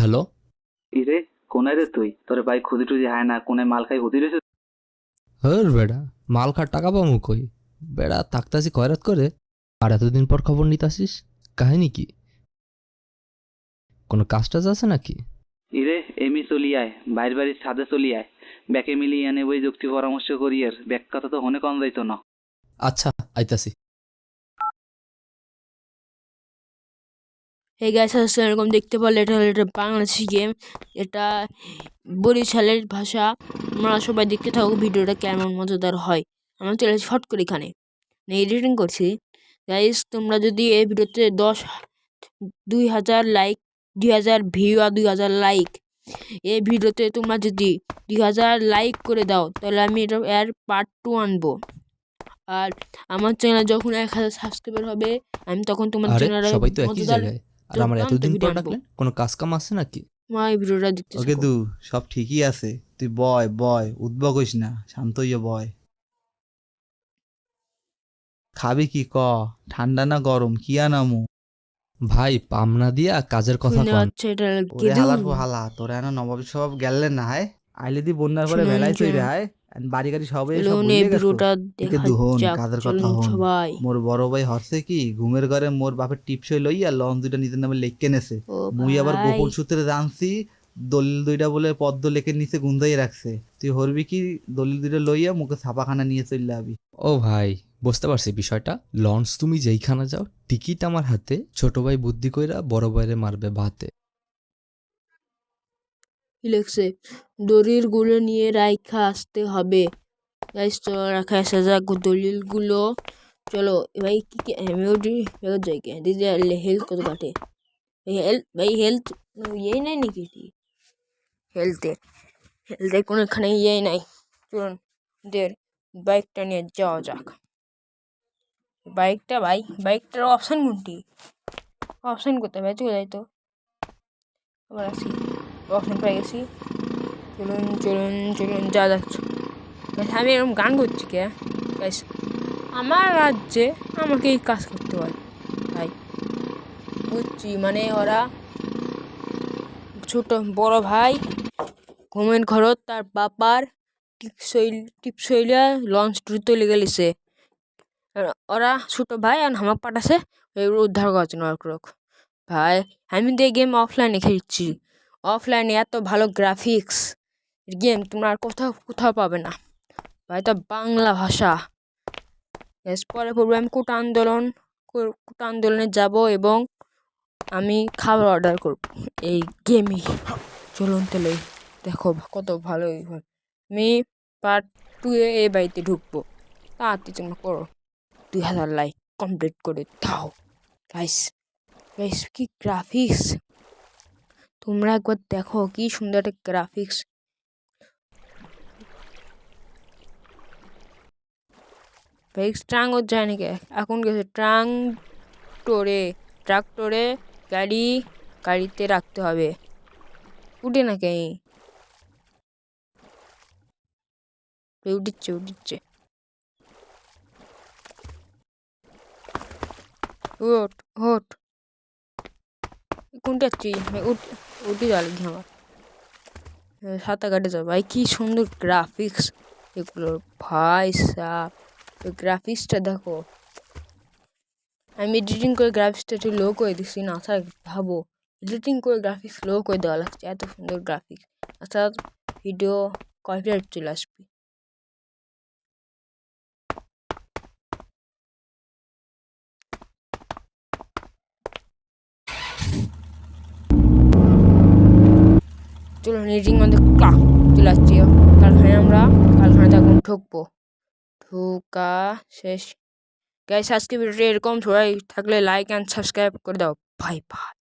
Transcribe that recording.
Hello? ইরে কোনায় রে তুই? তোর ভাই খুদি হায় না কোনায় মাল খাই হুদি হর বেড়া মাল খার টাকা পাবো কই? বেড়া থাকতাছি কয়রাত করে। আর এতদিন পর খবর নিতাসিস কাহিনী কি? কোনো কাজ টাজ আছে নাকি? ইরে এমি চলি আয় বাইর বাড়ির ছাদে চলি আয়। ব্যাকে মিলিয়ে এনে বই যুক্তি পরামর্শ করি আর ব্যাক কথা তো হনে কম যাইতো না। আচ্ছা আইতাছি। এই গাছ আসলে এরকম দেখতে পারলে এটা হলো একটা বাংলাদেশি গেম এটা বরিশালের ভাষা। আমরা সবাই দেখতে থাকো ভিডিওটা কেমন মজাদার হয়। আমরা চলে আসি ফট করে এখানে। এডিটিং করছি। গাইস তোমরা যদি এই ভিডিওতে দশ দুই হাজার লাইক দুই হাজার ভিউ আর দুই হাজার লাইক এই ভিডিওতে তোমরা যদি দুই হাজার লাইক করে দাও তাহলে আমি এটা এর পার্ট টু আনব। আর আমার চ্যানেল যখন এক হাজার সাবস্ক্রাইবার হবে আমি তখন তোমার চ্যানেলে সবাই তো একই মজাদার জায়গায়। আর আমার এতদিন পর ডাকলেন কোনো কাজ কাম আছে নাকি? মা এই ভিডিওটা দেখতে ওকে দু সব ঠিকই আছে। তুই বয় বয় উদ্ভব হইস না শান্ত হইয়া বয়। খাবি কি ক? ঠান্ডা না গরম? কি আনামু? ভাই পামনা দিয়া কাজের কথা কন। গেদু। হালার হালা তোরা এনা নবাব সব গেলেন না হায়? আইলে দি বন্যার পরে শুনুন, মেলাই চই শুনুন। হায়? বাড়ি গাড়ি সবাই। ভিডিওটা দেখা দুহন, যাক কথা হন। সবাই। মোর বড় ভাই হরছে কি ঘুমের ঘরে মোর বাপের টিপসই লইয়া লন দুইটা নিজের নামে লেখকে নেছে। মুই আবার গোপন সূত্রে জানছি দলিল দুইটা বলে পদ্ম লেখের নিচে গুন্দাই রাখছে। তুই হরবি কি দলিল দুইটা লইয়া মুখে ছাপাখানা নিয়ে চললে আবি। ও ভাই বুঝতে পারছি বিষয়টা। লঞ্চ তুমি যেইখানে যাও টিকিট আমার হাতে ছোট ভাই বুদ্ধি কইরা বড় ভাইরে মারবে ভাতে। লিখছে? দড়িরগুলো নিয়ে রাইখা আসতে হবে। গাইস, চলো রাখা আসা যাক দলিলগুলো চলো, ভাই, কি কি, আমি ওটি ফেরত যাই কে দিদি হেলথ কত কাটে? হেলথ, ভাই, হেলথ ইয়ে নাই নাকি? হেলথের হেলথের কোনো এখানে ইয়ে নাই। চলুন দের বাইকটা নিয়ে যাওয়া যাক। বাইকটা, ভাই, বাইকটার অপশান কোনটি? অপশান কোথায়? ভাই চলে যাই তো? আবার আসি। অপশান পেয়ে গেছি। চলুন চলুন চলুন, যা যাচ্ছ। আমি এরকম গান করছি কে? আমার রাজ্যে আমাকে এই কাজ করতে হয়। ভাই, বুঝছি মানে ওরা ছোট, বড় ভাই, ঘুমের ঘরত তার বাবার টিপসইল টিপসইলিয়া লঞ্চ টুরিতে লেগে গেছে। ওরা ছোট ভাই আর আমার পাঠাছে এগুলো উদ্ধার করার জন্য ভাই, আমি তো এই গেম অফলাইনে খেলছি। অফলাইনে এত ভালো গ্রাফিক্স গেম তোমরা আর কোথাও কোথাও পাবে না। ভাই তো বাংলা ভাষা। পরে পড়বে আমি কোটা আন্দোলন কোটা আন্দোলনে যাব এবং আমি খাবার অর্ডার করব এই গেমই চলুন তাহলে দেখো কত ভালো আমি পার্ট টু এ এই বাড়িতে ঢুকবো। তাড়াতাড়ি তোমরা করো। দুই হাজার লাইক কমপ্লিট করে দাও। গাইস গাইস কি গ্রাফিক্স তোমরা একবার দেখো কি সুন্দর একটা গ্রাফিক্স ভাই ট্রাঙ্গও যায় নাকি? এখন গেছে ট্রাং টোরে ট্রাক্টরে গাড়ি, গাড়িতে রাখতে হবে। উঠে না কে উঠিচ্ছে উঠিচ্ছে ওট ওট কোনটা ভাই উঠ যাওয়া লাগি আমার? হ্যাঁ, সাঁতার কাটে যাবে ভাই কী সুন্দর গ্রাফিক্স এগুলোর ভাই সাপ গ্রাফিক্সটা দেখো। আমি এডিটিং করে গ্রাফিক্সটা একটু লো করে দিচ্ছি না আচ্ছা ভাবো। এডিটিং করে গ্রাফিক্স লো করে দেওয়া লাগছে এত সুন্দর গ্রাফিক্স আচ্ছা ভিডিও কপিরাইট চলে আসবে। চলো রিডিং মধ্যে ক্লা চলে আসছি কারখানায় আমরা কারখানাতে এখন ঠুকবো ঠোকা শেষ। গাইস আজকে ভিডিওটি এরকম। সবাই থাকলে লাইক অ্যান্ড সাবস্ক্রাইব করে দাও। Bye bye